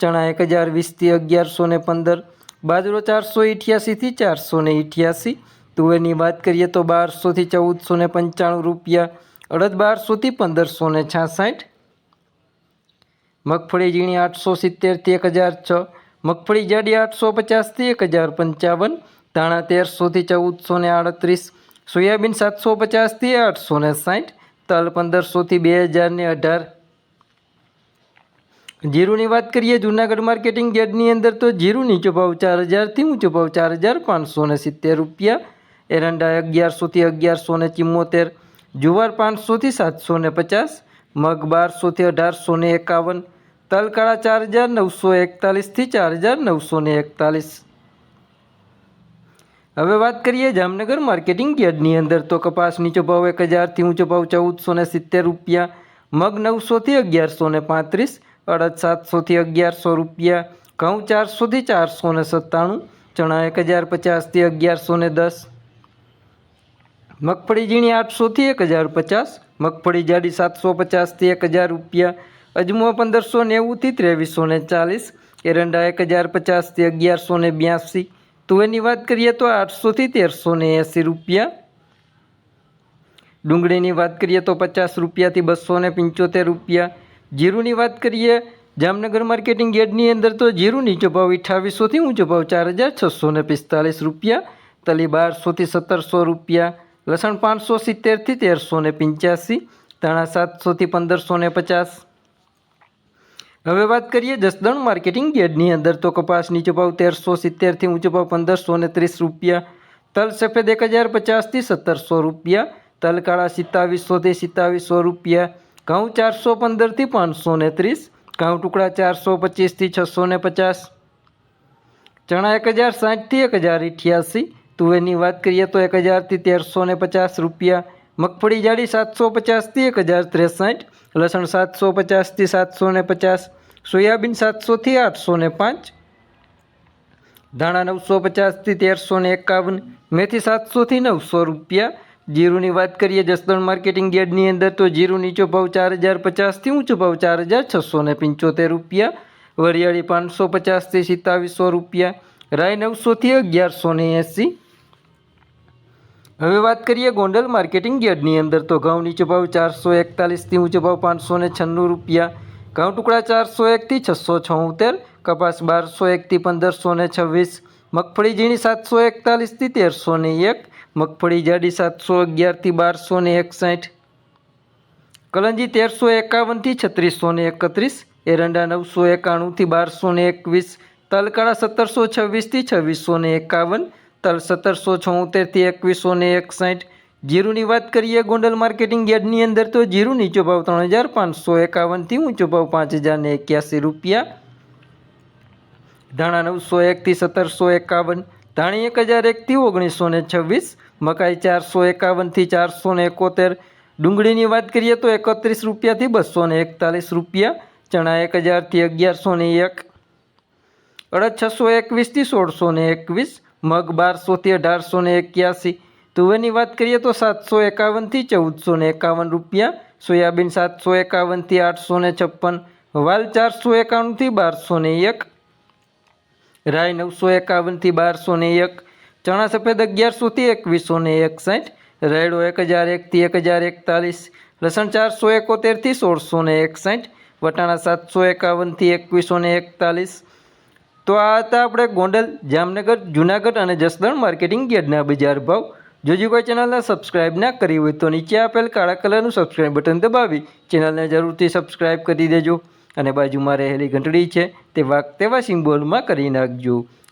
ચણા એક હજાર, વીસથી અગિયારસો ને પંદર, બાજરો ચારસો અઠ્યાસીથી ચારસો ને અઠ્યાસી તુવેરની વાત કરીએ તો બારસોથી ચૌદસો ને પંચાણું રૂપિયા, અડદ બારસોથી પંદરસો ને છાસઠ. મગફળી ઝીણી આઠસો સિત્તેરથી એક હજાર છ. મગફળી જાડી આઠસો પચાસથી એક હજાર પંચાવન. ધાણા તેરસોથી ચૌદસો ને આડત્રીસ. સોયાબીન સાતસો પચાસથી આઠસો ને સાઠ. તલ પંદરસોથી બે હજાર ને અઢાર. જીરુની વાત કરીએ, જૂનાગઢ માર્કેટિંગ યાર્ડની અંદર તો જીરું નીચો ભાવ ચાર હજારથી ઊંચો ભાવ ચાર હજાર પાંચસો ને સિત્તેર રૂપિયા. એરંડા અગિયારસોથી અગિયારસો ને ચિમ્મોતેર, જુવાર પાંચસોથી સાતસો ને પચાસ, મગ બારસોથી અઢારસો ને એકાવન, તલકાળા ચાર હજાર નવસો એકતાલીસથી ચાર હજાર નવસો ને એકતાલીસ. હવે વાત કરીએ જામનગર માર્કેટિંગ યાર્ડની અંદર તો કપાસ નીચો ભાવ એક હજારથી ઊંચો ભાવ ચૌદસો ને સિત્તેર રૂપિયા, મગ નવસોથી અગિયારસો ને પાંત્રીસ અડદ સાતસોથી અગિયારસો રૂપિયા, ઘઉં ચારસોથી ચારસો ને સત્તાણું, ચણા એક હજાર પચાસથી અગિયારસો ને દસ. મગફળી ઝીણી આઠસોથી એક હજાર પચાસ, મગફળી જાડી સાતસો પચાસથી એક હજાર રૂપિયા, અજમો પંદરસો નેવુંથી ત્રેવીસો ને ચાલીસ, એરંડા એક હજાર પચાસથી અગિયારસો ને બ્યાસી. તુવેરની વાત કરીએ તો આઠસોથી તેરસો ને એંસી રૂપિયા. ડુંગળીની વાત કરીએ તો પચાસ રૂપિયાથી બસો ને પંચોતેર રૂપિયા જીરુની વાત કરીએ, જામનગર માર્કેટિંગ યાર્ડની અંદર તો જીરું નીચો ભાવ અઠ્ઠાવીસોથી ઊંચો ભાવ ચાર હજાર છસો ને પિસ્તાલીસ રૂપિયા, તલી બારસોથી સત્તરસો રૂપિયા, લસણ પાંચસો સિત્તેરથી તેરસો ને પંચ્યાસી, ધાણા સાતસોથી પંદરસો ને પચાસ. હવે વાત કરીએ જસદણ માર્કેટિંગ યાર્ડની અંદર તો કપાસ નીચો ભાવ તેરસો સિત્તેરથી ઊંચો ભાવ પંદરસો ને ત્રીસ રૂપિયા, તલ સફેદ એક હજાર પચાસથી સત્તરસો રૂપિયા, તલ કાળા સિત્તાવીસોથી સિત્તાવીસો રૂપિયા ઘઉં ચારસો પંદરથી પાંચસો ને ત્રીસ, ઘઉં ટુકડા ચારસો પચીસથી છસો ને પચાસ. ચણા એક હજાર સાઠથી એક હજાર અઠ્યાસી તુવેરની વાત કરીએ તો એક હજારથી તેરસો ને પચાસ રૂપિયા. મગફળી જાડી સાતસો પચાસથી એક હજાર ત્રેસઠ. લસણ સાતસો પચાસથી સાતસો ને પચાસ. સોયાબીન સાતસોથી આઠસો ને પાંચ. ધાણા નવસો પચાસથી તેરસો ને એકાવન. મેથી સાતસોથી નવસો રૂપિયા. જીરુની વાત કરીએ જસદણ માર્કેટિંગ યાર્ડની અંદર, તો જીરું નીચો ભાવ ચાર હજાર પચાસથી ઊંચો ભાવ ચાર હજાર છસો ને પંચોતેર રૂપિયા. વરિયાળી પાંચસો પચાસથી સિત્તાવીસો રૂપિયા. રાય નવસોથી અગિયારસો ને એંસી. હવે વાત કરીએ ગોંડલ માર્કેટિંગ યાર્ડની અંદર, તો ઘઉં નીચો ભાવ ચારસો એકતાલીસથી ઊંચો ભાવ પાંચસો ને છન્નું રૂપિયા. ઘઉં ટુકડા ચારસો એકથી છસો છોતેર, કપાસ બારસો એકથી પંદરસો ને છવ્વીસ, મગફળી ઝીણી સાતસો એકતાલીસથી તેરસો ને એક મગફળી જાડી સાતસો, અગિયારથી બારસો ને એકસાઠ. કલંજી તેરસો એકાવનથી છત્રીસો ને એકત્રીસ. એરંડા નવસો એકાણુંથી બારસો ને એકવીસ. તલકાળા સત્તરસો છવ્વીસથી છવ્વીસો ને એકાવન. તલ સત્તરસો છોતેરથી એકવીસો ને એકસાઠ. જીરુની વાત કરીએ ગોંડલ માર્કેટિંગ યાર્ડની અંદર તો જીરું નીચો ભાવ ત્રણ હજાર પાંચસો એકાવનથી ઊંચો ભાવ પાંચ હજાર ને એક્યાસી રૂપિયા. ધાણા નવસો એકથી સત્તરસો એકાવન. ધાણી એક હજાર એકથી ઓગણીસો ને છવ્વીસ. મકાઈ ચારસો એકાવનથી ચારસો ને એકોતેર. ડુંગળીની વાત કરીએ તો એકત્રીસ રૂપિયાથી બસો ને એકતાલીસ રૂપિયા, ચણા એક હજારથી અગિયારસો ને એક. અડદ છસો એકવીસથી સોળસો ને એકવીસ, મગ બારસોથી અઢારસો ને એક્યાસી. તુવેરની વાત કરીએ તો સાતસો એકાવનથી ચૌદસો ને એકાવન રૂપિયા, સોયાબીન સાતસો એકાવનથી આઠસો ને છપ્પન, વાલ ચારસો એકાણુંથી બારસો ને એક રાય નવસો એકાવનથી બારસો ને એક ચણા સફેદ અગિયારસોથી એકવીસો ને એકસાઠ રાયડો એક હજાર એકથી એક હજાર એકતાલીસ, લસણ ચારસો એકોતેરથી સોળસો ને એકસાઠ, વટાણા સાતસો એકાવનથી એકવીસો ને એકતાલીસ. તો આ હતા આપણે ગોંડલ, જામનગર, જુનાગઢ અને જસદણ માર્કેટિંગ યાર્ડના બજાર ભાવ. જો જો કોઈ ચેનલને સબસ્ક્રાઇબ ના કરી હોય તો નીચે આપેલ કાળા કલરનું સબસ્ક્રાઇબ બટન દબાવી ચેનલને જરૂરથી સબસ્ક્રાઇબ કરી દેજો. અને બાજુમાં રહેલી ઘંટડી છે તે વાક તેવા સિમ્બોલમાં કરી નાખજો.